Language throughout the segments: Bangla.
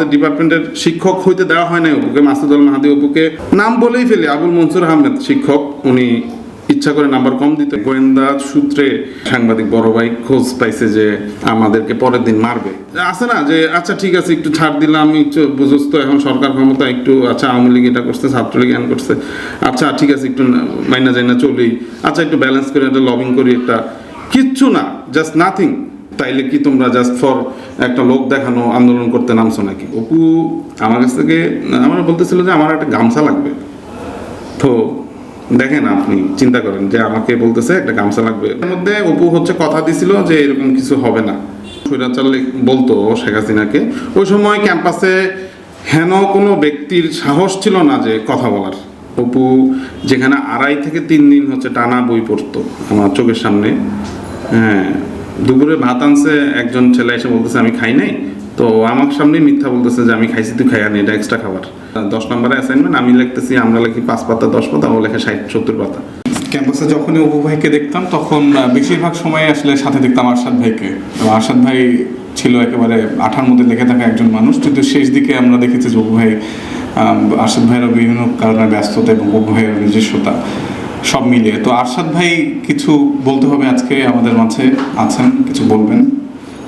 আমাদের ডিপার্টমেন্টের শিক্ষক হইতে দেওয়া হয় নাই অপুকে মাসুদুল মাহাদি অপুকে। নাম বলেই ফেলি, আবুল মনসুর আহমেদ শিক্ষক, উনি ইচ্ছা করে নাম্বার কম দিতে। গোয়েন্দা সূত্রে সাংবাদিক বড় ভাই খোঁজ পাইছে যে আমাদেরকে পরের দিন মারবে। আছে না যে আচ্ছা ঠিক আছে, একটু ছাড় দিলাম বুঝোস এখন সরকার ক্ষমতা, একটু আচ্ছা আওয়ামী লীগ এটা করছে, ছাত্রলীগ এন করছে। আচ্ছা ঠিক আছে, একটু মাইনা যাই না চলি। আচ্ছা একটু ব্যালেন্স করে একটা লবিং করি একটা। কিচ্ছু না জাস্ট নাথিং তাইলে কি তোমরা জাস্ট ফর একটা লোক দেখানো, আন্দোলন করতে নামছো নাকি? অপু আমার কাছ থেকে, আমার বলতেছিল যে আমার একটা গামছা লাগবে। তো দেখেন আপনি, চিন্তা করেন যে আমাকে বলতেছে একটা গামছা লাগবে। এর মধ্যে অপু হচ্ছে কথা দিছিল যে এরকম কিছু হবে না। স্বৈরাচার বলতো শেখ হাসিনাকে। ওই সময় ক্যাম্পাসে হেন কোনো ব্যক্তির সাহস ছিল না যে কথা বলার। অপু যেখানে আড়াই থেকে তিন দিন হচ্ছে টানা বই পড়তো আমার চোখের সামনে। হ্যাঁ দুপুরে ভাত আনছে, একজন ছেলে এসে বলতেছে, আমি খাই নাই। তো আমার সামনে মিথ্যা বলতেছে যে, আমি খাইছি, তুই খাই আনি এটা এক্সট্রা খাবার। দশ নম্বরে অ্যাসাইনমেন্ট আমি লিখতেছি, আমরা লিখি পাঁচ পাতা, দশ পাতা, ও লেখে ষাট, সত্তর পাতা। ক্যাম্পাসে যখনই অপু ভাইকে দেখতাম, তখন বেশিরভাগ সময় আসলে সাথে দেখতাম আরশাদ ভাইকে। এবং আরশাদ ভাই ছিল একেবারে আঠার মধ্যে লেখে থাকা একজন মানুষ। কিন্তু শেষ দিকে আমরা দেখেছি যে, অপু ভাই আরশাদ ভাইয়েরও বিভিন্ন কারণে ব্যস্ততা এবং অপু ভাইয়ের নিজস্বতা। সব মিলিয়ে। তো আরশাদ ভাই কিছু বলতে হবে আজকে আমাদের মাঝে আছেন, কিছু বলবেন?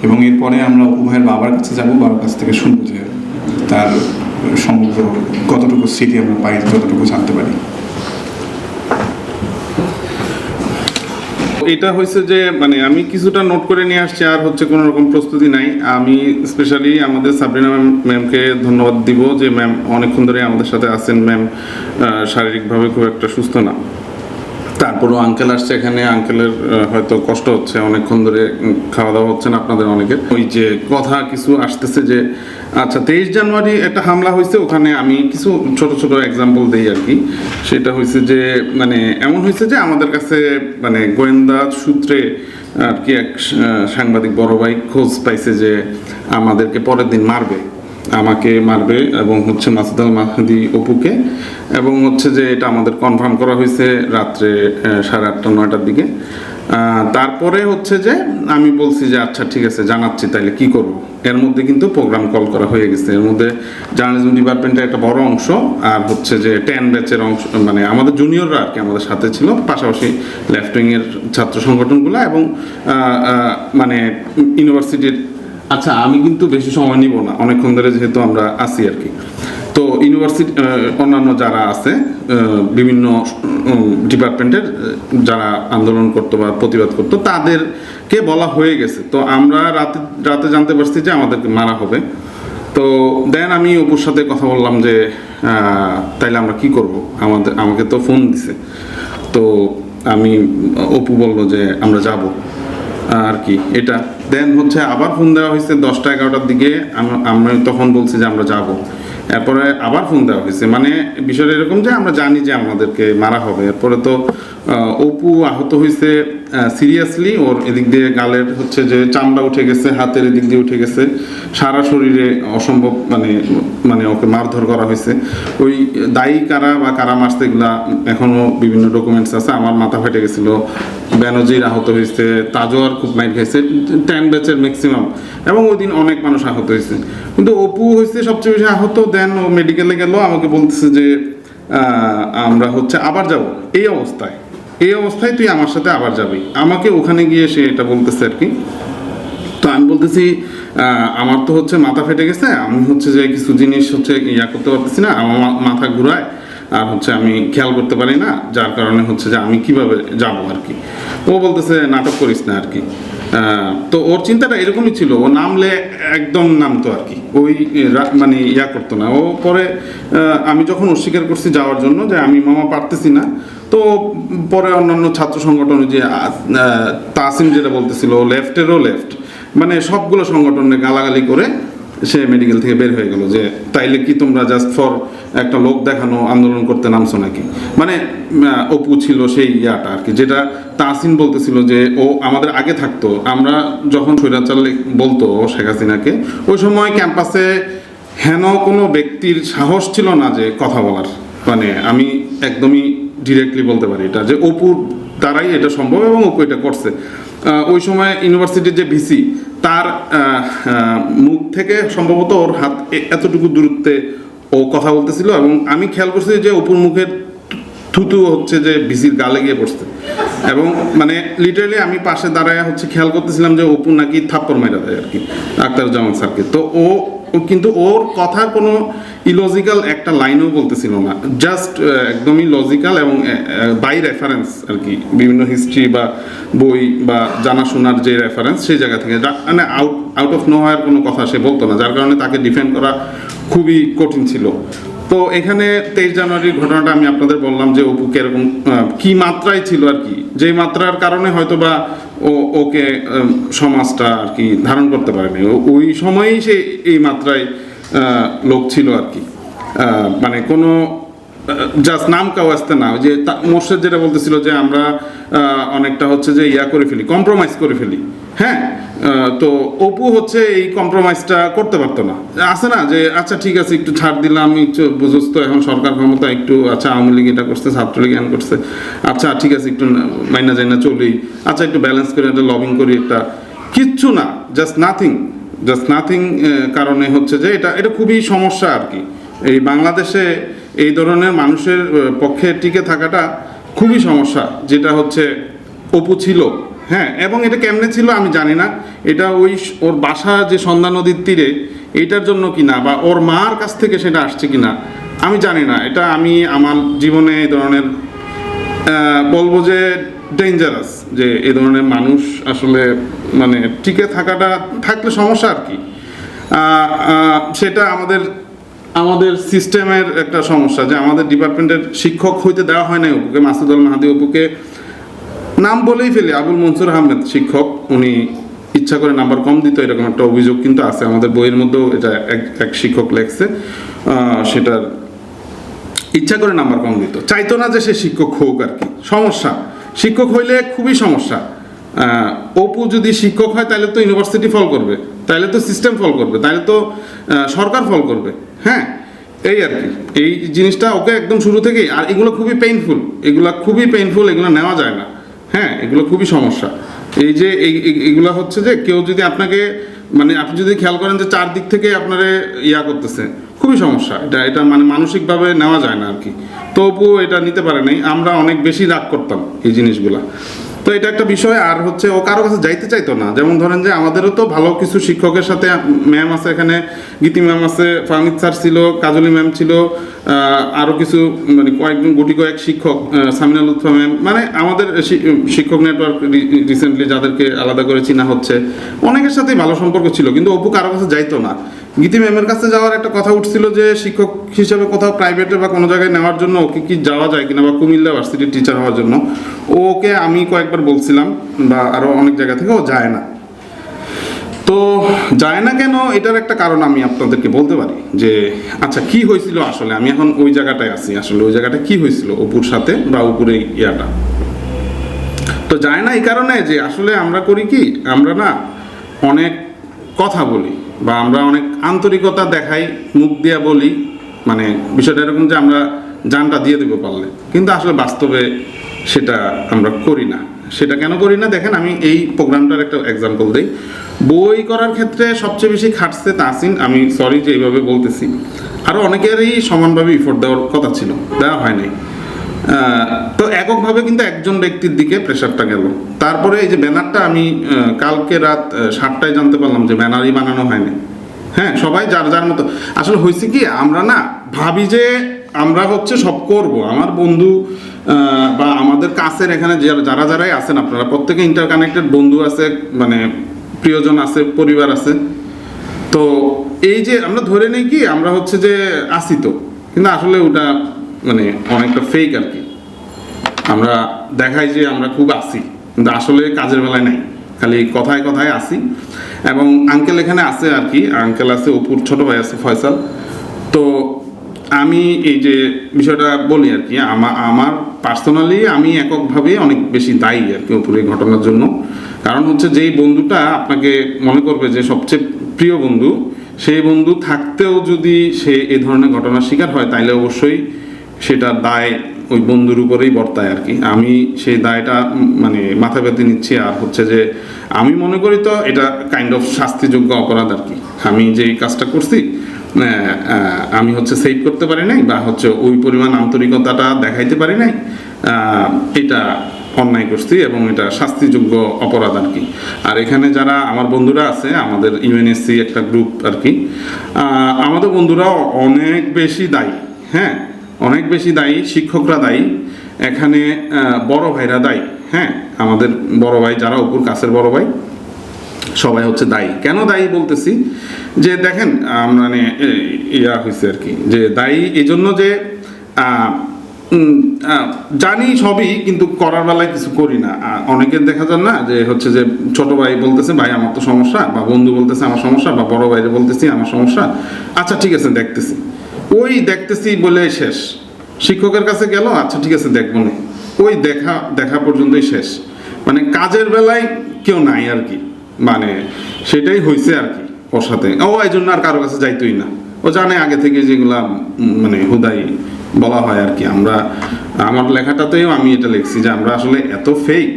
এবং এরপরে আমরা অপু ভাইয়ের বাবার কাছে যাব, বাবার কাছ থেকে শুনব যে তার সমগ্র কতটুকু স্মৃতি আমরা পাই, যতটুকু জানতে পারি। এটা হয়েছে যে মানে আমি কিছুটা নোট করে নিয়ে আসছি, আর হচ্ছে কোনো রকম প্রস্তুতি নাই। আমি স্পেশালি আমাদের সাবরিনা ম্যাম, ম্যামকে ধন্যবাদ দিব যে ম্যাম অনেকক্ষণ ধরে আমাদের সাথে আছেন। ম্যাম শারীরিকভাবে খুব একটা সুস্থ না। তারপরও আঙ্কেল আসছে এখানে আঙ্কেলের হয়তো কষ্ট হচ্ছে, অনেকক্ষণ ধরে খাওয়া দাওয়া হচ্ছে না আপনাদের অনেকের। ওই যে কথা কিছু আসতেছে যে আচ্ছা তেইশ জানুয়ারি একটা হামলা হয়েছে ওখানে আমি কিছু ছোট ছোট এক্সাম্পল দিই আর কি। সেটা হয়েছে যে মানে এমন হয়েছে যে, আমাদের কাছে মানে গোয়েন্দা সূত্রে আর কি এক সাংবাদিক বড় ভাই খোঁজ পাইছে যে, আমাদেরকে পরের দিন মারবে। আমাকে মারবে এবং হচ্ছে মাসুদ আল মাহাদি অপুকে। এবং হচ্ছে যে এটা আমাদের কনফার্ম করা হয়েছে রাত্রে সাড়ে আটটা, নয়টার দিকে। তারপরে হচ্ছে যে আমি বলছি যে আচ্ছা ঠিক আছে, জানাচ্ছি, তাইলে কি করব? এর মধ্যে কিন্তু প্রোগ্রাম কল করা হয়ে গেছে। এর মধ্যে জার্নালিজম ডিপার্টমেন্টের একটা বড় অংশ আর হচ্ছে যে টেন ব্যাচের অংশ মানে আমাদের জুনিয়ররা আর কি আমাদের সাথে ছিল, পাশাপাশি লেফট উইংয়ের ছাত্র সংগঠনগুলো এবং মানে ইউনিভার্সিটির আচ্ছা আমি কিন্তু বেশি সময় নিব না। অনেকক্ষণ ধরে যেহেতু আমরা আছি আর কি। তো ইউনিভার্সিটি অন্যান্য যারা আছে বিভিন্ন ডিপার্টমেন্টের যারা আন্দোলন করতো বা প্রতিবাদ করতো, তাদেরকে বলা হয়ে গেছে। তো আমরা রাতে রাতে জানতে পারছি যে আমাদেরকে মারা হবে। তো দেন আমি অপুর সাথে কথা বললাম যে তাইলে আমরা কি করব? আমাদের, আমাকে তো ফোন দিছে। তো আমি অপু বলল যে আমরা যাব। আর কি, এটা দেন হচ্ছে আবার ফোন দেওয়া হয়েছে দশটা, এগারোটার দিকে। আম- আমরা তখন বলছি যে আমরা যাব। এরপরে আবার ফোন দেওয়া হয়েছে। মানে বিষয়টা এরকম যে আমরা জানি যে আমাদেরকে মারা হবে। এরপরে তো অপু আহত হয়েছে। সিরিয়াসলি ওর এদিক দিয়ে গালের হচ্ছে যে চামড়া উঠে গেছে, হাতের এদিক দিয়ে উঠে গেছে। সারা শরীরে অসম্ভব মানে মানে ওকে মারধর করা হয়েছে। ওই দায়ী কারা বা কারা মারছে এগুলা এখনও বিভিন্ন ডকুমেন্টস আছে। আমার মাথা ফেটে গেছিল। ব্যানজির আহত হয়েছে। তাজোয়ার খুব মাইর খাইছে। টেন ব্যাচের ম্যাক্সিমাম এবং ওই দিন অনেক মানুষ আহত হয়েছে। কিন্তু অপু হয়েছে সবচেয়ে বেশি আহত দেন ও মেডিকেলে গেল। আমাকে বলতেছে যে আমরা হচ্ছে আবার যাব। এই অবস্থায়। এই অবস্থায় তুই আমার সাথে আবার যাবি। আমাকে ওখানে গিয়ে সে এটা বলতেছে আর কি। তো আমি বলতেছি আমার তো হচ্ছে মাথা ফেটে গেছে, আমি হচ্ছে যে কিছু জিনিস হচ্ছে ইয়া করতে পারতেছি না, আমার মাথা ঘুরায়, আর হচ্ছে আমি খেয়াল করতে পারি না, যার কারণে হচ্ছে যে আমি কীভাবে যাব আর কি। ও বলতেছে, নাটক করিস না আর কি। তো ওর চিন্তাটা এরকমই ছিল, ও নামলে একদম নামতো আর কি। ওই মানে ইয়া করতো না। ও পরে আমি যখন অস্বীকার করছি যাওয়ার জন্য যে আমি মামা পারতেছি না পরে অন্যান্য ছাত্র সংগঠন যে তাসিম যেটা বলতেছিল লেফটেরও লেফট মানে সবগুলো সংগঠনে গালাগালি করে সে মেডিকেল থেকে বের হয়ে গেল যে, তাইলে কি তোমরা জাস্ট ফর একটা লোক দেখানো, আন্দোলন করতে নামছো নাকি? মানে অপু ছিল সেই ইয়াটা আর কি, যেটা তাসিন বলতেছিল যে, ও আমাদের আগে থাকতো, আমরা যখন স্বৈরাচার বলতো শেখ হাসিনাকে, ওই সময় ক্যাম্পাসে হেন কোনো ব্যক্তির সাহস ছিল না যে কথা বলার। মানে আমি একদমই ডিরেক্টলি বলতে পারি এটা, যে অপুর দ্বারাই এটা সম্ভব এবং অপু এটা করছে। ওই সময় ইউনিভার্সিটির যে ভিসি, তার মুখ থেকে সম্ভবত ওর হাত এতটুকু দূরত্বে ও কথা বলতেছিল এবং আমি খেয়াল করছি যে অপুর মুখের থুতু হচ্ছে যে ভিসির গালে গিয়ে পড়ছে। এবং মানে লিটারালি আমি পাশে দাঁড়ায় হচ্ছে খেয়াল করতেছিলাম যে অপু নাকি থাপ্পড় মেরা দেয় আর কি আক্তার জামান স্যারকে। তো ও কিন্তু ওর কথার কোনো ইলজিক্যাল একটা লাইনও বলতেছিল না। জাস্ট একদমই লজিক্যাল এবং বাই রেফারেন্স আর কি। বিভিন্ন হিস্ট্রি বা বই বা জানাশোনার যে রেফারেন্স সেই জায়গা থেকে। মানে আউট আউট অফ নো কোনো কথা সে বলতো না। যার কারণে তাকে ডিফেন্ড করা খুবই কঠিন ছিল। তো এখানে তেইশ জানুয়ারির ঘটনাটা আমি আপনাদের বললাম যে অপু কীরকম কি মাত্রায় ছিল আর কি? যে মাত্রার কারণে হয়তো বা ও, ওকে সমাজটা আর কি ধারণ করতে পারেনি। ওই সময়ই সে এই মাত্রায় লোক ছিল আর কি। মানে কোনো জাস্ট নাম কাউ আসতে না। যে মোর্শেদ যেটা বলতেছিল যে আমরা অনেকটা হচ্ছে যে ইয়া করে ফেলি কম্প্রোমাইজ করে ফেলি। হ্যাঁ? তো অপু হচ্ছে এই কম্প্রোমাইজটা করতে পারতো না। আছে না যে আচ্ছা ঠিক আছে, একটু ছাড় দিলাম বুঝোস তো এখন সরকার ক্ষমতা একটু আচ্ছা আওয়ামী লীগ এটা করছে, ছাত্রলীগ এন করছে। আচ্ছা ঠিক আছে, একটু মাইনা যাই না চলি। আচ্ছা একটু ব্যালেন্স করে একটা লবিং করি একটা। কিচ্ছু না জাস্ট নাথিং জাস্ট নাথিং কারণে হচ্ছে যে এটা এটা খুবই সমস্যা আর কি। এই বাংলাদেশে এই ধরনের মানুষের পক্ষে টিকে থাকাটা খুবই সমস্যা, যেটা হচ্ছে অপু ছিল। হ্যাঁ এবং এটা কেমনে ছিল আমি জানি না। এটা ওই ওর বাসা যে সন্ধ্যা নদীর তীরে, এইটার জন্য কিনা বা ওর মার কাছ থেকে সেটা আসছে কিনা, আমি জানি না। এটা আমি আমার জীবনে এই ধরনের বলব যে ডেঞ্জারাস যে এ ধরনের মানুষ আসলে মানে টিকে থাকাটা, থাকলে সমস্যা আর কি। সেটা আমাদের আমাদের সিস্টেমের একটা সমস্যা যে আমাদের ডিপার্টমেন্টের শিক্ষক হইতে দেওয়া হয় না অপুকে মাসুদুল মাহাদি অপুকে নাম বলেই ফেলি, আবুল মনসুর আহমেদ শিক্ষক, উনি ইচ্ছা করে নাম্বার কম দিত, এরকম একটা অভিযোগ কিন্তু আছে, আমাদের বইয়ের মধ্যেও এটা এক শিক্ষক লেখছে সেটার ইচ্ছা করে নাম্বার কম দিত। চাইতো না যে সে শিক্ষক হোক আর কি, সমস্যা। শিক্ষক হইলে খুবই সমস্যা। অপু যদি শিক্ষক হয়, তাহলে তো ইউনিভার্সিটি ফল করবে, তাহলে তো সিস্টেম ফল করবে, তাহলে তো সরকার ফল করবে হ্যাঁ? এই আর কি, এই জিনিসটা ওকে একদম শুরু থেকেই, আর এগুলো খুবই পেইনফুল এগুলো খুবই পেইনফুল এগুলো নেওয়া যায় না। হ্যাঁ এগুলো খুবই সমস্যা। এই যে, এই, এই- এগুলো হচ্ছে যে, কেউ যদি আপনাকে মানে আপনি যদি খেয়াল করেন যে চারদিক থেকে আপনারে ইয়া করতেছে, খুবই সমস্যা। এটা এটা মানে মানসিকভাবে নেওয়া যায় না আর কি। তবুও এটা নিতে পারে নাই। আমরা অনেক বেশি রাগ করতাম এই জিনিসগুলা। তো এটা একটা বিষয়, আর হচ্ছে ও কারও কাছে যাইতে চাইতো না। যেমন ধরেন যে আমাদেরও তো ভালো কিছু শিক্ষকের সাথে ম্যাম আছে এখানে, গীতি ম্যাম আছে, ফাহমিদ স্যার ছিল, কাজলি ম্যাম ছিল আরও কিছু মানে কয়েকজন গুটি কয়েক শিক্ষক সামিনা লুৎফা ম্যাম মানে আমাদের শিক্ষক নেটওয়ার্ক রিসেন্টলি যাদেরকে আলাদা করে চিনা হচ্ছে, অনেকের সাথেই ভালো সম্পর্ক ছিল, কিন্তু অপু কারও কাছে যাইতো না। গীতি ম্যামের কাছে যাওয়ার একটা কথা উঠছিল যে শিক্ষক হিসেবে কোথাও প্রাইভেটে বা কোনো জায়গায় নেওয়ার জন্য ওকে কি যাওয়া যায় কিনা বা কুমিল্লা ভার্সিটির টিচার হওয়ার জন্য, ওকে আমি কয়েকবার বলছিলাম বা আরও অনেক জায়গা থেকে ও যায় না। তো যায় না কেন এটার একটা কারণ আমি আপনাদেরকে বলতে পারি যে আচ্ছা কি হয়েছিল আসলে? আমি এখন ওই জায়গাটায় আছি, আসলে ওই জায়গাটা কি হয়েছিল অপুর সাথে বা এই ইয়াটা? তো যায় না এই কারণে যে আসলে আমরা করি কি? আমরা না অনেক কথা বলি। বা আমরা অনেক আন্তরিকতা দেখাই, মুখ দিয়া বলি মানে বিষয়টা এরকম যে আমরা জানটা দিয়ে দেবো পারলে। কিন্তু আসলে বাস্তবে সেটা আমরা করি না। সেটা কেন করি না? দেখেন, আমি এই প্রোগ্রামটার একটা এক্সাম্পল দিই। বই করার ক্ষেত্রে সবচেয়ে বেশি খাটছে তাসিন আমি সরি যে এইভাবে বলতেছি। আরও অনেকেরই সমানভাবে ইফোর্ট দেওয়ার কথা ছিল, দেওয়া হয় নাই। তো এককভাবে কিন্তু একজন ব্যক্তির দিকে প্রেশারটা গেল। তারপরে এই যে ব্যানারটা আমি কালকে রাত সাতটায় জানতে পারলাম যে ব্যানারই বানানো হয়নি। হ্যাঁ সবাই যার যার মতো। আসলে হয়েছে কি, আমরা না ভাবি যে আমরা হচ্ছে সব করব। আমার বন্ধু বা আমাদের কাছের এখানে যারা- যারা যারাই আছেন, আপনারা প্রত্যেকে ইন্টারকানেক্টেড বন্ধু আছে মানে প্রিয়জন আছে, পরিবার আছে। তো এই যে আমরা ধরে নেই কি, আমরা হচ্ছে যে আসি তো। কিন্তু আসলে ওটা মানে অনেকটা ফেক আর কি। আমরা দেখাই যে আমরা খুব আসি কিন্তু আসলে কাজের বেলায় নাই। খালি কথায় কথায় আসি এবং আঙ্কেল এখানে আছে আর কি আঙ্কেল আছে, অপুর ছোট ভাই আছে, ফয়সাল। তো আমি এই যে বিষয়টা বলি আর কি, আমা- আমার পার্সোনালি আমি এককভাবে অনেক বেশি দায়ী আর কি অপুর এই ঘটনার জন্য। কারণ হচ্ছে যেই বন্ধুটা আপনাকে মনে করবে যে সবচেয়ে প্রিয় বন্ধু, সেই বন্ধু থাকতেও যদি সে এই ধরনের ঘটনার শিকার হয়, তাইলে অবশ্যই সেটার দায় ওই বন্ধুর উপরেই বর্তায় আর কি। আমি সেই দায়টা মানে মাথা পেতে নিচ্ছি আর হচ্ছে যে আমি মনে করি তো এটা কাইন্ড অফ শাস্তিযোগ্য অপরাধ আর কি। আমি যে কাজটা করছি আমি হচ্ছে সেভ করতে পারি নাই বা হচ্ছে ওই পরিমাণ আন্তরিকতাটা দেখাইতে পারি নাই এটা অন্যায় করছি এবং এটা শাস্তিযোগ্য অপরাধ আর কি। আর এখানে যারা আমার বন্ধুরা আছে, আমাদের ইউএনএসসি একটা গ্রুপ আর কি আমাদের বন্ধুরাও অনেক বেশি দায়ী হ্যাঁ? অনেক বেশি দায়ী, শিক্ষকরা দায়ী। এখানে বড় ভাইরা দায়ী। হ্যাঁ আমাদের বড় ভাই, যারা উপর কাছের বড় ভাই, সবাই হচ্ছে দায়ী। কেন দায়ী বলতেছি? যে দেখেন মানে ইয়া হয়েছে আর কি। যে দায়ী এই জন্য যে জানি সবই, কিন্তু করার বেলায় কিছু করি না। অনেকের দেখা যায় না যে হচ্ছে যে ছোট ভাই বলতেছে, ভাই, আমার তো সমস্যা, বা বন্ধু বলতেছে, আমার সমস্যা, বা বড় ভাইরে বলতেছি, আমার সমস্যা। আচ্ছা ঠিক আছে, দেখতেছি। ওই দেখতেছি বলে শেষ। শিক্ষকের কাছে গেল আচ্ছা ঠিক আছে, দেখব না। ওই দেখা দেখা পর্যন্তই শেষ। মানে কাজের বেলায় কেউ নাই আর কি। মানে সেটাই হয়েছে আর কি ওর সাথে। ও এই জন্য আর কারও কাছে যাইতোই না। ও জানে আগে থেকে যেগুলা মানে হুদাই বলা হয় আর কি। আমরা, আমার লেখাটাতেও আমি এটা লিখছি যে আমরা আসলে এত ফেক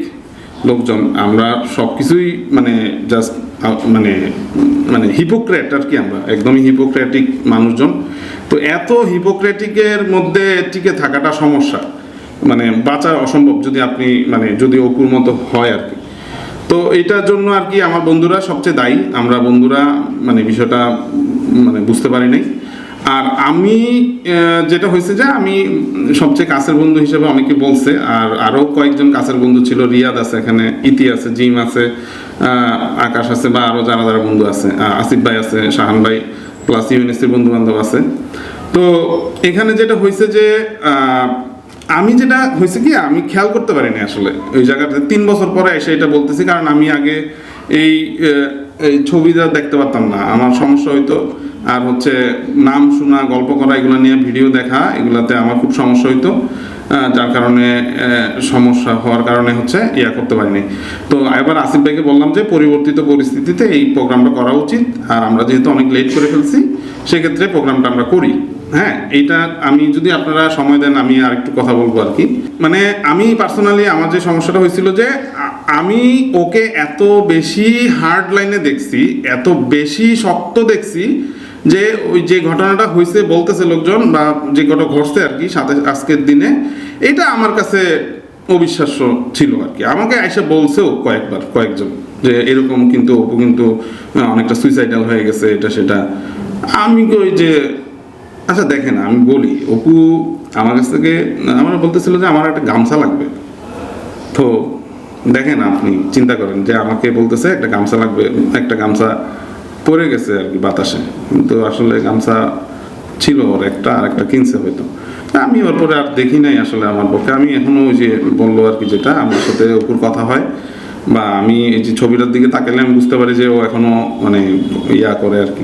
লোকজন, আমরা সব কিছুই মানে জাস্ট মানে মানে হিপোক্রেট আর কি আমরা, একদমই হিপোক্রেটিক মানুষজন। তো এত হিপোক্রেটিকের মধ্যে টিকে থাকাটা সমস্যা। মানে বাঁচা অসম্ভব যদি আপনি মানে যদি অকুর মতো হয় আর কি। তো এটার জন্য আর কি আমার বন্ধুরা সবচেয়ে দায়ী। আমরা বন্ধুরা মানে বিষয়টা মানে বুঝতে পারি নাই। আর আমি যেটা হয়েছে যে আমি সবচেয়ে কাছের বন্ধু হিসেবে অনেকে বলছে, আর আরও কয়েকজন কাছের বন্ধু ছিল, রিয়াদ আছে এখানে, ইতি আছে, জিম আছে আকাশ আছে, বা আরও যারা যারা বন্ধু আছে আসিফ ভাই আছে, শাহান ভাই প্লাস ইউএনএসির বন্ধু বান্ধব আছে। তো এখানে যেটা হয়েছে যে আমি যেটা হয়েছে কি, আমি খেয়াল করতে পারিনি আসলে, ওই জায়গাটাতে তিন বছর পরে এসে এটা বলতেছি, কারণ আমি আগে এই এই ছবিটা দেখতে পারতাম না, আমার সমস্যা হইতো। আর হচ্ছে নাম শোনা, গল্প করা, এগুলো নিয়ে ভিডিও দেখা, এগুলাতে আমার খুব সমস্যা হইতো যার কারণে সমস্যা হওয়ার কারণে হচ্ছে ইয়া করতে পারিনি। তো এবার আসিফ ভাইকে বললাম যে, পরিবর্তিত পরিস্থিতিতে এই প্রোগ্রামটা করা উচিত। আর আমরা যেহেতু অনেক লেট করে ফেলছি, সেক্ষেত্রে প্রোগ্রামটা আমরা করি। হ্যাঁ এইটা আমি যদি আপনারা সময় দেন, আমি আর একটু কথা বলব আর কি। মানে আমি পার্সোনালি আমার যে সমস্যাটা হয়েছিল যে আমি ওকে এত বেশি হার্ড লাইনে দেখছি, এত বেশি শক্ত দেখছি যে ওই যে ঘটনাটা হয়েছে বলতেছে লোকজন বা যে ঘটনা ঘটছে আর কি সাথে আজকের দিনে, এটা আমার কাছে অবিশ্বাস্য ছিল আর কি। আমাকে এসে বলছেও কয়েকবার, কয়েকজন যে এরকম কিন্তু অপু কিন্তু অনেকটা সুইসাইডাল হয়ে গেছে, এটা সেটা। আমি কই যে আচ্ছা দেখেন, আমি বলি, অপু আমার কাছ থেকে, আমার বলতেছিল যে আমার একটা গামছা লাগবে। তো দেখেন আপনি, চিন্তা করেন যে আমাকে বলতেছে একটা গামছা লাগবে, একটা গামছা পড়ে গেছে আর কি বাতাসে। কিন্তু আসলে গামছা ছিল ওর একটা আর একটা কিনছে হয়তো। আমি ওর পরে আর দেখি নাই আসলে আমার পক্ষে। আমি এখনও ওই যে বলল আর কি যেটা, আমার সাথে ওপর কথা হয়। বা আমি এই যে ছবিটার দিকে তাকালে আমি বুঝতে পারি যে ও এখনও মানে ইয়া করে আর কি।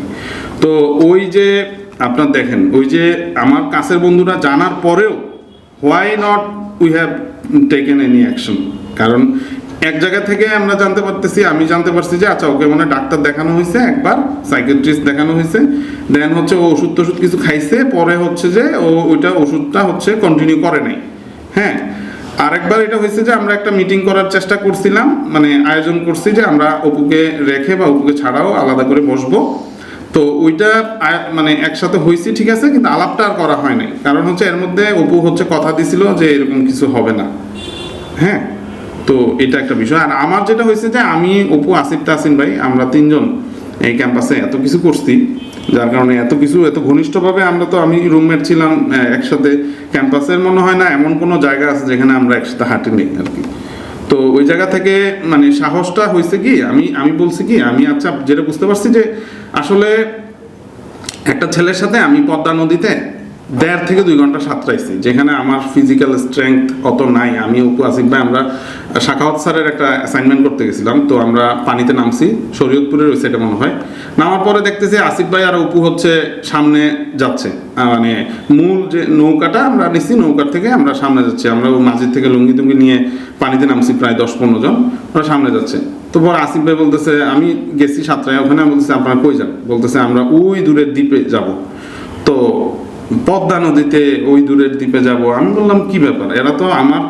তো ওই যে আপনার দেখেন, ওই যে আমার কাছের বন্ধুরা জানার পরেও why not we have taken any action. কারণ এক জায়গা থেকে আমরা জানতে পারতেছি, আমি জানতে পারছি যে আচ্ছা ওকে মানে ডাক্তার দেখানো হয়েছে একবার সাইকেট্রিস্ট দেখানো হয়েছে। দেন হচ্ছে ও ওষুধ টষুধ কিছু খাইছে, পরে হচ্ছে যে ও ওইটা ওষুধটা হচ্ছে কন্টিনিউ করে নাই। হ্যাঁ? আরেকবার এটা হয়েছে যে, আমরা একটা মিটিং করার চেষ্টা করছিলাম মানে আয়োজন করছি যে, আমরা অপুকে রেখে বা অপুকে ছাড়াও আলাদা করে বসবো। তো ওইটা মানে একসাথে হয়েছি, ঠিক আছে, কিন্তু আলাপটা আর করা হয় নাই। কারণ হচ্ছে এর মধ্যে অপু হচ্ছে কথা দিছিল যে, এরকম কিছু হবে না। হ্যাঁ? তো এটা একটা বিষয়। আর আমার যেটা হয়েছে যে আমি, অপু, আসিফ তাসিন ভাই, আমরা তিনজন এই ক্যাম্পাসে এত কিছু করছি, যার কারণে এত কিছু, এত ঘনিষ্ঠভাবে আমরা তো, আমি রুমমেট ছিলাম একসাথে ক্যাম্পাসের মনে হয় না, এমন কোনো জায়গা আছে যেখানে আমরা একসাথে হাঁটিনি আর কি। তো ওই জায়গা থেকে মানে সাহসটা হয়েছে কি, আমি আমি বলছি কি, আমি আচ্ছা যেটা বুঝতে পারছি যে আসলে একটা ছেলের সাথে আমি পদ্মা নদীতে দেড় থেকে দুই ঘণ্টা সাঁতরাইছি, যেখানে আমার ফিজিক্যাল স্ট্রেংথ অত নাই। আমি উপু আসিফ ভাই, আমরা শাখাওয়াত স্যারের একটা অ্যাসাইনমেন্ট করতে গেছিলাম, তো আমরা পানিতে নামছি, শরীয়তপুরের ওই সাইডে মনে হয়। নামার পরে দেখতেছি আসিফ ভাই আর উপু হচ্ছে সামনে যাচ্ছে। মানে মূল যে নৌকাটা, আমরা নিচ্ছি নৌকার থেকে, আমরা সামনে যাচ্ছি। আমরা ওই মাঝির থেকে লুঙ্গি টুঙ্গি নিয়ে পানিতে নামছি প্রায় দশ পনেরো জন, ওরা সামনে যাচ্ছে। তো পর আসিফ ভাই বলতেছে, আমি গেছি সাতটায় ওখানে বলতেছি, আপনারা কই যান? বলতেছে, আমরা ওই দূরের দ্বীপে যাব। তো পদ্মা নদীতে ওই দূরের দ্বীপে যাব। আমি বললাম, কি ব্যাপার? এরা তো আমার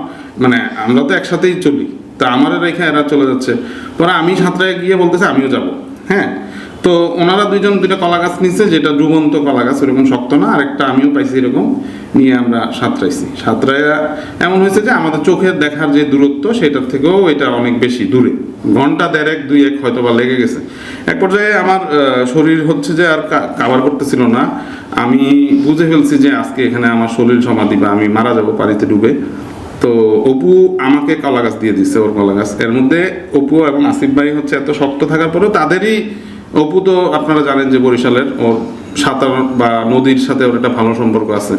মানে আমরা তো একসাথেই চলি। তা আমার রেখে এরা চলে যাচ্ছে। পরে আমি সাঁতরায় গিয়ে বলতেছে, আমিও যাব। হ্যাঁ? তো ওনারা দুইজন দুইটা কলা গাছ নিচ্ছে যেটা ডুবন্ত কলা গাছ, ওরকম শক্ত না, আরেকটা আমিও পাইছি এরকম, নিয়ে আমরা সাঁতরাইছি। সাঁতরাইয়া এমন হয়েছে যে আমাদের চোখের দেখার যে দূরত্ব, সেটার থেকেও এটা অনেক বেশি দূরে। ঘণ্টা দেড়েক দুই এক হয়তো বা লেগে গেছে। এক পর্যায়ে আমার শরীর হচ্ছে যে আর কাভার করতেছিল না। আমি বুঝে ফেলছি যে আজকে এখানে আমার শরীর সমাধি বা আমি মারা যাব পানিতে ডুবে। তো অপু আমাকে কলা গাছ দিয়ে দিচ্ছে ওর কলা গাছ। এর মধ্যে অপু এবং আসিফ ভাই হচ্ছে এত শক্ত থাকার পরেও তাদেরই অপু তো আপনারা জানেন যে বরিশালের ওর সাঁতার বা নদীর সাথে ওর একটা ভালো সম্পর্ক আছে।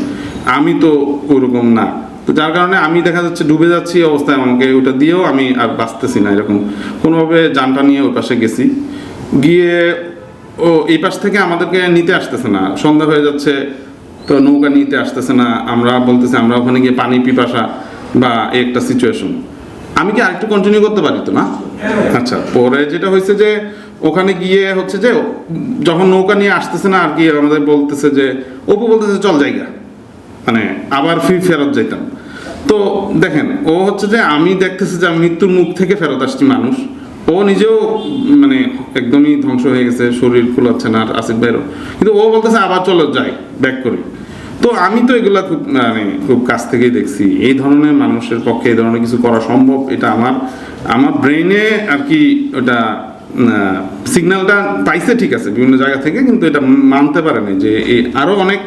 আমি তো ওরকম না। তো যার কারণে আমি দেখা যাচ্ছে ডুবে যাচ্ছি অবস্থায় আমাকে ওটা দিয়েও আমি আর বাঁচতেছি না এরকম। কোনোভাবে যানটা নিয়ে ওই পাশে গেছি। গিয়ে ও এই পাশ থেকে আমাদেরকে নিতে আসতেছে না। সন্ধ্যা হয়ে যাচ্ছে, তো নৌকা নিতে আসতেছে না। আমরা বলতেছি, আমরা ওখানে গিয়ে পানি পিপাসা বা একটা সিচুয়েশন আমি কি আরেকটু কন্টিনিউ করতে পারি তো না? আচ্ছা পরে যেটা হয়েছে যে ওখানে গিয়ে হচ্ছে যে যখন নৌকা নিয়ে আসতেছে না আর কি আমাদের বলতেছে যে, অপু বলতেছে, চল জায়গা। মানে আবার ফি ফেরত যাইতাম। তো দেখেন, ও হচ্ছে যে আমি দেখতেছি যে আমি মৃত্যুর মুখ থেকে ফেরত আসছি মানুষ। ও নিজেও মানে একদমই ধ্বংস হয়ে গেছে, শরীর খোলাচ্ছে না আর আসিফ ভাইয়েরও। কিন্তু ও বলতেছে, আবার চলো যাই ব্যাক করি। তো আমি তো এগুলা খুব মানে খুব কাছ থেকেই দেখছি। এই ধরনের মানুষের পক্ষে এই ধরনের কিছু করা সম্ভব, এটা আমার আমার ব্রেইনে আর কি ওটা সিগন্যালটা পাইছে ঠিক আছে, বিভিন্ন জায়গা থেকে, কিন্তু এটা মানতে পারে নাই যে এই আরও অনেক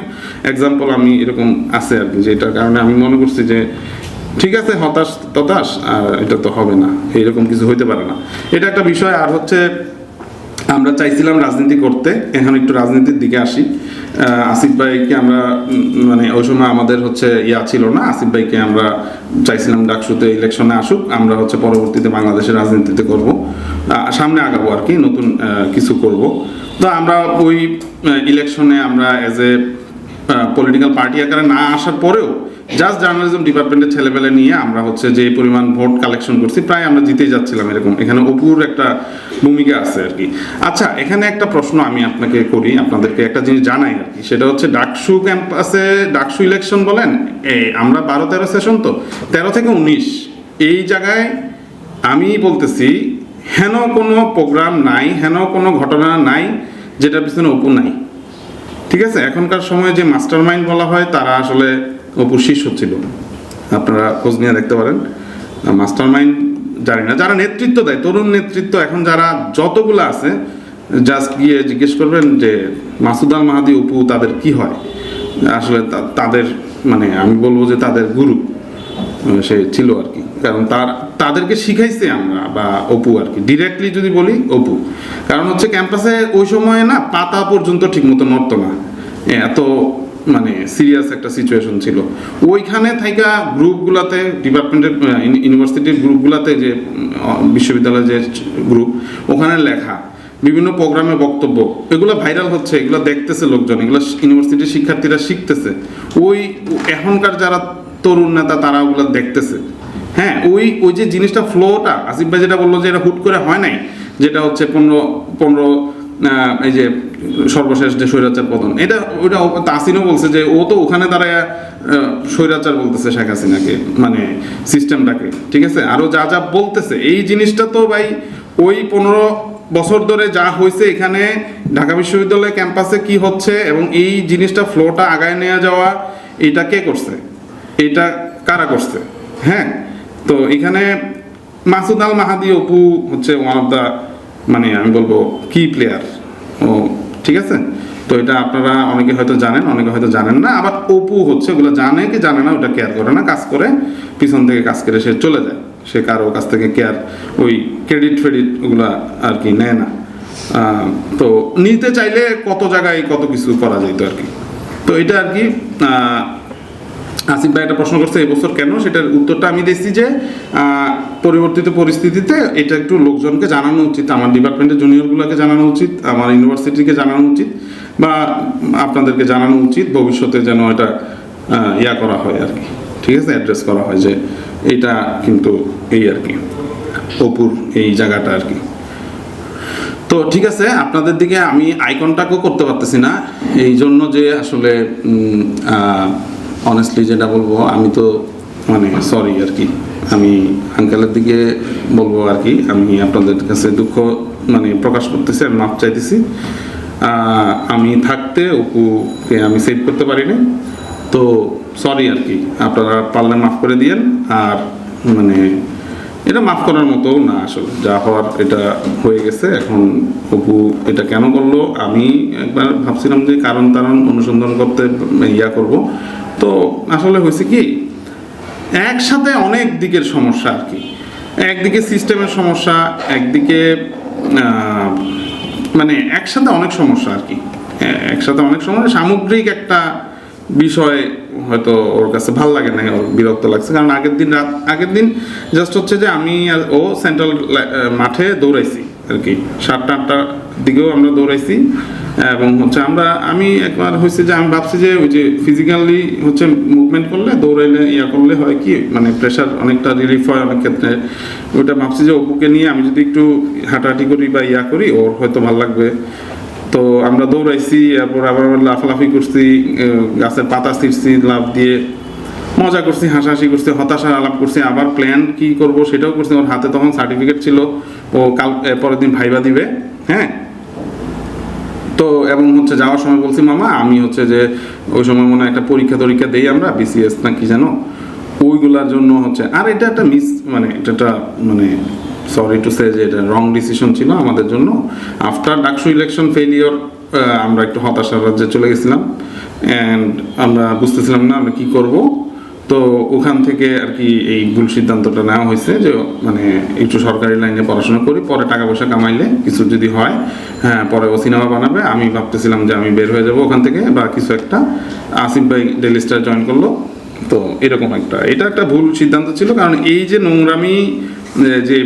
এক্সাম্পল আমি এরকম আছে আর কি, যেটার কারণে আমি মনে করছি যে ঠিক আছে, হতাশ ততাশ, আর এটা তো হবে না, এরকম কিছু হইতে পারে না। এটা একটা বিষয়, আর হচ্ছে আমরা চাইছিলাম রাজনীতি করতে, এখন একটু রাজনীতির দিকে আসি। আসিফ ভাইকে আমরা মানে ওই সময় আমাদের হচ্ছে ইয়া ছিল না, আসিফ ভাইকে আমরা চাইছিলাম ডাকসুতে ইলেকশনে আসুক, আমরা হচ্ছে পরবর্তীতে বাংলাদেশের রাজনীতিতে করব। সামনে আগাবো আর কি, নতুন কিছু করব। তো আমরা ওই ইলেকশনে আমরা অ্যাজ এ পলিটিক্যাল পার্টি আকারে না আসার পরেও জাস্ট জার্নালিজম ডিপার্টমেন্টের ছেলেপেলে নিয়ে আমরা হচ্ছে যে পরিমাণ ভোট কালেকশন করছি, প্রায় আমরা জিতেই যাচ্ছিলাম এরকম। এখানে অপুর একটা ভূমিকা আছে আর কি। আচ্ছা এখানে একটা প্রশ্ন আমি আপনাকে করি, আপনাদেরকে একটা জিনিস জানাই আর কি। সেটা হচ্ছে ডাকসু ক্যাম্পাসে ডাকসু ইলেকশন বলেন? আমরা বারো তেরো সেশন তো, তেরো থেকে উনিশ। এই জায়গায় আমি বলতেছি হেন কোনো প্রোগ্রাম নাই, হেন কোনো ঘটনা নাই যেটা পিছনে অপু নাই। ঠিক আছে? এখনকার সময়ে যে মাস্টার মাইন্ড বলা হয়, তারা আসলে অপুর শিষ্য ছিল। আপনারা খোঁজ নিয়ে দেখতে পারেন। মাস্টার মাইন্ড জানি না। যারা নেতৃত্ব দেয়, তরুণ নেতৃত্ব, এখন যারা যতগুলো আছে, জাস্ট গিয়ে জিজ্ঞেস করবেন যে, মাসুদ আল মাহাদি, অপু তাদের কি হয়? আসলে তাদের মানে আমি বলব যে তাদের গুরু। সে ছিল আর কি। কারণ তার, তাদেরকে শিখাইছে আমরা, বা অপু আর কি। ডিরেক্টলি যদি বলি, অপু। কারণ হচ্ছে ক্যাম্পাসে ওই সময়ে না পাতা পর্যন্ত ঠিকমতো নড়তো না। এত মানে সিরিয়াস একটা সিচুয়েশন ছিল। ওইখানে থাইকা গ্রুপগুলাতে ডিপার্টমেন্টের ইউনিভার্সিটির গ্রুপগুলাতে যে বিশ্ববিদ্যালয়ের যে গ্রুপ ওখানে লেখা। বিভিন্ন প্রোগ্রামে বক্তব্য। এগুলো ভাইরাল হচ্ছে, এগুলো দেখতেছে লোকজন, এগুলো ইউনিভার্সিটির শিক্ষার্থীরা শিখতেছে। ওই এখনকার যারা তরুণ নেতা তারা ওগুলো দেখতেছে। হ্যাঁ ওই ওই যে জিনিসটা ফ্লোটা আসিফ ভাই যেটা বলল যে এটা হুট করে হয় নাই, যেটা হচ্ছে পনেরো পনেরো এই যে সর্বশেষ যে স্বৈরাচার পতন, এটা, ওইটা তাসিনও বলছে যে ও তো ওখানে তারা স্বৈরাচার বলতেছে শেখ হাসিনাকে মানে সিস্টেমটাকে ঠিক আছে? আরও যা যা বলতেছে, এই জিনিসটা তো ভাই ওই পনেরো বছর ধরে যা হয়েছে এখানে ঢাকা বিশ্ববিদ্যালয় ক্যাম্পাসে কি হচ্ছে এবং এই জিনিসটা ফ্লোটা আগায় নিয়ে যাওয়া, এটা কে করছে? এটা কারা করছে? হ্যাঁ তো এখানে মাসুদ আল মাহাদি অপু হচ্ছে ওয়ান অফ দ্য মানে আমি বলব কি প্লেয়ার ও ঠিক আছে? তো এটা আপনারা অনেকে হয়তো জানেন, অনেকে হয়তো জানেন না, আবার অপু হচ্ছে, ওগুলো জানে কি জানে না, ওটা কেয়ার করে না, কাজ করে, পিছন থেকে কাজ করে সে চলে যায়। সে কারও কাছ থেকে কেয়ার ওই ক্রেডিট ফ্রেডিট ওগুলা আর কি নেয় না। তো নিতে চাইলে কত জায়গায় কত কিছু করা যেত আর কি। তো এটা আর কি আসিফ ভাই একটা প্রশ্ন করছে, এবছর কেন? সেটার উত্তরটা আমি দিচ্ছি যে পরিবর্তিত পরিস্থিতিতে এটা একটু লোকজনকে জানানো উচিত, আমার ডিপার্টমেন্টের জুনিয়রগুলোকে জানানো উচিত, আমার ইউনিভার্সিটিকে জানানো উচিত, বা আপনাদেরকে জানানো উচিত ভবিষ্যতে যেন এটা ইয়া করা হয় আর কি। ঠিক আছে? অ্যাড্রেস করা হয় যে, এটা কিন্তু এই আর কি, অপুর এই জায়গাটা আর কি। তো ঠিক আছে, আপনাদের দিকে আমি আই কন্ট্যাক্টও করতে পারতেছি না এই জন্য যে আসলে অনেস্টলি যেটা বলব, আমি তো মানে সরি আর কি। আমি আঙ্কেলের দিকে বলব আর কি, আমি আপনাদের কাছে দুঃখ মানে প্রকাশ করতেছি, আমি মাপ চাইতেছি। আমি থাকতে অপুকে আমি সেভ করতে পারিনি। তো সরি আর কি, আপনারা পারলে মাফ করে দিয়েন। আর মানে এটা মাফ করার মতো না আসলে, যা হওয়ার এটা হয়ে গেছে। এখন অপু এটা কেন করল, আমি একবার ভাবছিলাম যে কারণ তারণ অনুসন্ধান করতে ইয়া করব। তো আসলে হয়েছে কি, একসাথে অনেক দিকের সমস্যা আর কি। একদিকে সিস্টেমের সমস্যা, একদিকে মানে একসাথে অনেক সমস্যা আর কি। একসাথে অনেক সমস্যা সামগ্রিক একটা বিষয় হয়তো ওর কাছে ভালো লাগে না, ওর বিরক্ত লাগছে। কারণ আগের দিন রাত, আগের দিন জাস্ট হচ্ছে যে আমি আর ও সেন্ট্রাল মাঠে দৌড়াইছি। আর কি। সাতটা, আটটার দিকেও আমরা দৌড়াইছি। এবং হচ্ছে আমরা, আমি একবার হয়েছে যে, আমি ভাবছি যে, ওই যে ফিজিক্যালি হচ্ছে মুভমেন্ট করলে, দৌড়াইলে ইয়া করলে হয় কি মানে প্রেশার অনেকটা রিলিফ হয় অনেক ক্ষেত্রে। ওইটা ভাবছি যে, অপুকে নিয়ে আমি যদি একটু হাঁটাহাঁটি করি বা ইয়া করি, ওর হয়তো ভালো লাগবে। তো আমরা দৌড়াইছি, এরপর আবার লাফালাফি করছি গাছের পাতা ছিঁড়ছি, লাফ দিয়ে। মজা করছি, হাসাহাসি করছি, হতাশার আলাপ করছি, আবার প্ল্যান কি করব সেটাও করছি। ওর হাতে তখন সার্টিফিকেট ছিল, ও কাল পরের দিন ভাইবা দিবে হ্যাঁ? তো, এবং হচ্ছে যাওয়ার সময় বলছি, মামা, আমি হচ্ছে যে ওই সময় মনে একটা পরীক্ষা টরীক্ষা দেই আমরা বিসিএস না কি জানো ওইগুলার জন্য হচ্ছে, আর এটা একটা মিস মানে এটা একটা মানে সরি টু সে যে এটা রং ডিসিশন ছিল আমাদের জন্য। আফটার ডাকসু ইলেকশন ফেলিওর আমরা একটু হতাশার রাজ্যে চলে গেছিলাম। অ্যান্ড আমরা বুঝতেছিলাম না আমরা কী করব। তো ওখান থেকে আর কি এই ভুল সিদ্ধান্তটা নেওয়া হয়েছে যে মানে একটু সরকারি লাইনে পড়াশোনা করি, পরে টাকা পয়সা কামাইলে কিছু যদি হয় হ্যাঁ পরে ও সিনেমা বানাবে। আমি ভাবতেছিলাম যে আমি বের হয়ে যাব ওখান থেকে বা কিছু একটা। আসিফ ভাই ডেলি স্টার জয়েন করল। তো এরকম একটা, এটা একটা ভুল সিদ্ধান্ত ছিল। কারণ এই যে নোংরামি যে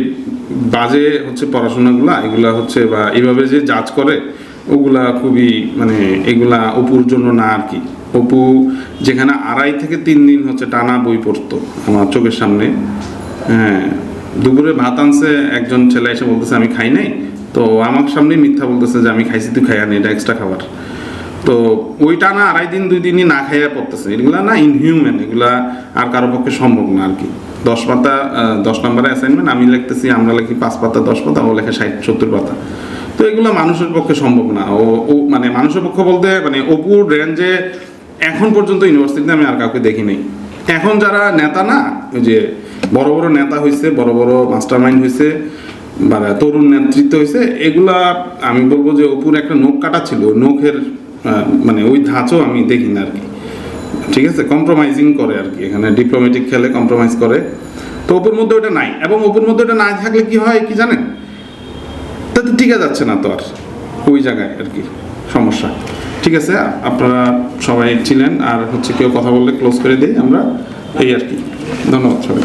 বাজে হচ্ছে পড়াশোনাগুলা, এগুলা হচ্ছে বা এইভাবে যে জাজ করে, ওগুলা খুবই মানে এগুলা অপুর জন্য না আর কি। অপু, যেখানে আড়াই থেকে তিন দিন হচ্ছে টানা বই পড়তো আমার চোখের সামনে। হ্যাঁ দুপুরে ভাত আনছে, একজন ছেলে এসে বলতেছে, আমি খাই নাই? তো আমার সামনে মিথ্যা বলতেছে যে, আমি খাইছি, তুই খাই আনি এটা এক্সট্রা খাবার। তো ওই টানা আড়াই দিন, দুই দিনই না খাইয়া পড়তেছে। এগুলা না ইনহিউম্যান এগুলা আর কারও পক্ষে সম্ভব না আর কি। দশ পাতা দশ নম্বরে অ্যাসাইনমেন্ট আমি লিখতেছি, আমরা লিখি পাঁচ পাতা, দশ পাতা, ও লেখে ষাট, সত্তর পাতা। তো এগুলো মানুষের পক্ষে সম্ভব না। ও মানে মানুষের পক্ষে বলতে মানে অপুর রেঞ্জে এখন পর্যন্ত ইউনিভার্সিটিতে আমি আর কাউকে দেখি নাই। এখন যারা নেতা না, ওই যে বড় বড় নেতা হয়েছে বড় বড় মাস্টার মাইন্ড হয়েছে বা তরুণ নেতৃত্ব হয়েছে এগুলা আমি বলব যে অপুর একটা নখ কাটা ছিল নখের মানে ওই ধাঁচও আমি দেখি না আর কি। ঠিক আছে? কম্প্রোমাইজিং করে আর কি। এখানে ডিপ্লোমেটিক খেলে কম্প্রোমাইজ করে। তো ওপর মধ্যে ওটা নাই। এবং ওপর মধ্যে ওটা না থাকলে কি হয় কি জানেন? তাতে টিকা যাচ্ছে না তো আর, ওই জায়গায় আর কি, সমস্যা। ঠিক আছে, আপনারা সবাই ছিলেন আর হচ্ছে কেউ কথা বললে ক্লোজ করে দিই আমরা, এই আর কি। ধন্যবাদ সবাই